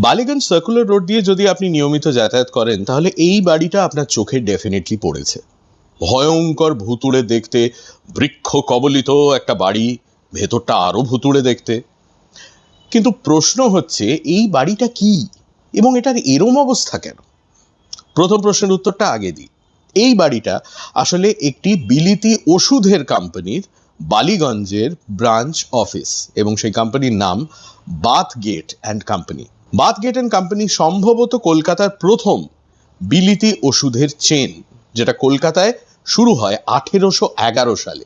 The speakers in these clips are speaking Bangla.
বালিগঞ্জ সার্কুলার রোড দিয়ে যদি আপনি নিয়মিত যাতায়াত করেন, তাহলে এই বাড়িটা আপনার চোখে ডেফিনেটলি পড়েছে। ভয়ঙ্কর ভুতুড়ে দেখতে, বৃক্ষ কবলিত একটা বাড়ি, ভেতরটা আরও ভুতুড়ে দেখতে। কিন্তু প্রশ্ন হচ্ছে, এই বাড়িটা কি? এবং এটার এরম অবস্থা কেন? প্রথম প্রশ্নের উত্তরটা আগে দিই। এই বাড়িটা আসলে একটি বিলিতি ওষুধের কোম্পানির বালিগঞ্জের ব্রাঞ্চ অফিস এবং সেই কোম্পানির নাম Bathgate and company Bathgate and company সম্ভবত কলকাতার প্রথম বিলিতি ওষুধের চেন, যেটা কলকাতায় শুরু হয় আঠেরোশো এগারো সালে।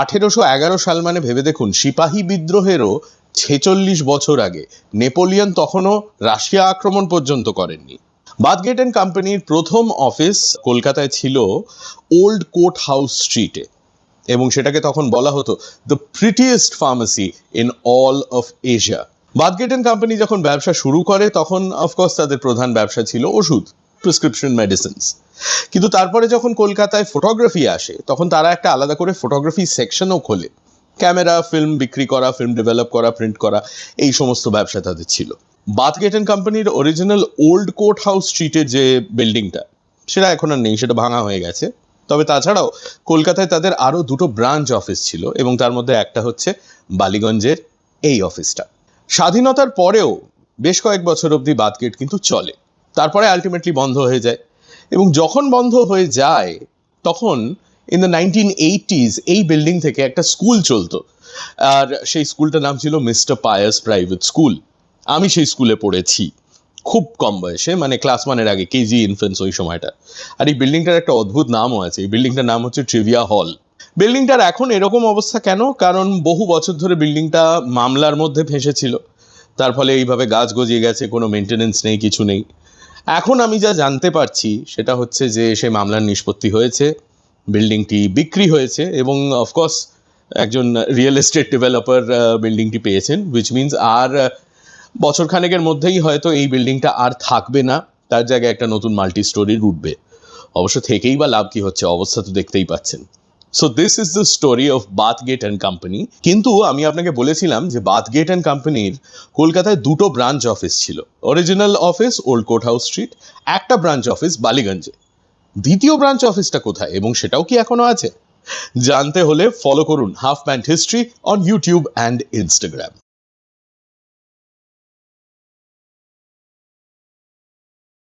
আঠেরোশো এগারো সাল মানে ভেবে দেখুন, সিপাহী বিদ্রোহেরও ছেচল্লিশ বছর আগে নেপোলিয়ন তখনও রাশিয়া আক্রমণ পর্যন্ত করেননি। বাথগেট অ্যান্ড কোম্পানির প্রথম অফিস কলকাতায় ছিল ওল্ড কোর্ট হাউস স্ট্রিটে, এবং সেটাকে তখন বলা হতো the prettiest pharmacy in all of Asia. Bathgate and company যখন ব্যবসা শুরু করে, তখন অফকোর্স তাদের প্রধান ব্যবসা ছিল ওষুধ প্রেসক্রিপশন মেডিসিনস কিন্তু তারপরে যখন কলকাতায় ফটোগ্রাফি আসে, তখন তারা একটা আলাদা করে ফটোগ্রাফি সেকশনও খোলে। ক্যামেরা ফিল্ম বিক্রি করা ফিল্ম ডেভেলপ করা প্রিন্ট করা, এই সমস্ত ব্যবসা তাদের ছিল। বাথগেট কোম্পানির অরিজিনাল ওল্ড কোর্ট হাউস স্ট্রিটের যে বিল্ডিংটা সেটা এখন আর নেই, সেটা ভাঙা হয়ে গেছে। তবে তাছাড়াও কলকাতায় তাদের আরও দুটো ব্রাঞ্চ অফিস ছিল এবং তার মধ্যে একটা হচ্ছে বালিগঞ্জের এই অফিসটা স্বাধীনতার পরেও বেশ কয়েক বছর অবধি বাথগেট কিন্তু চলে। তারপরে আলটিমেটলি বন্ধ হয়ে যায় এবং যখন বন্ধ হয়ে যায়, তখন ইন দ্য নাইনটিন এইটিজ এই বিল্ডিং থেকে একটা স্কুল চলতো। আর সেই স্কুলটার নাম ছিল মিস্টার পায়াস প্রাইভেট স্কুল আমি সেই স্কুলে পড়েছি খুব কম বয়সে মানে ক্লাস ওয়ানের আগে কেজি ইনফ্লুয়েন্স ওই সময়টা। আর এই বিল্ডিংটার একটা অদ্ভুত নামও আছে। এই বিল্ডিংটার নাম হচ্ছে ট্রিভিয়া হল বিল্ডিংটার এখন এরকম অবস্থা কেন? কারণ বহু বছর ধরে বিল্ডিংটা মামলার মধ্যে ফেঁসেছিল। তার ফলে এইভাবে গাছ গজিয়ে গেছে কোনো মেনটেনেন্স নেই কিছু নেই। এখন আমি যা জানতে পারছি সেটা হচ্ছে যে সেই মামলার নিষ্পত্তি হয়েছে বিল্ডিংটি বিক্রি হয়েছে এবং অফকোর্স একজন রিয়েল এস্টেট ডেভেলপার বিল্ডিংটি পেয়েছেন উইচ মিনস আর আহ, বছর খানেকের মধ্যেই হয়তো এই বিল্ডিংটা আর থাকবে না তার জায়গায় একটা নতুন মাল্টি স্টোরির উঠবে অবশ্য থেকেই বা লাভ কি হচ্ছে অবস্থা তো দেখতেই পাচ্ছেন। So this is the story of Bathgate and company কিন্তু আমি আপনাকে বলেছিলাম যে বাথ গেট অ্যান্ড কোম্পানির কলকাতায় দুটো ব্রাঞ্চ অফিস ছিল। Original office Old Court House Street একটা ব্রাঞ্চ অফিস বালিগঞ্জে দ্বিতীয় ব্রাঞ্চ অফিসটা কোথায় এবং সেটাও কি এখনও আছে? জানতে হলে ফলো করুন half pant history on YouTube and Instagram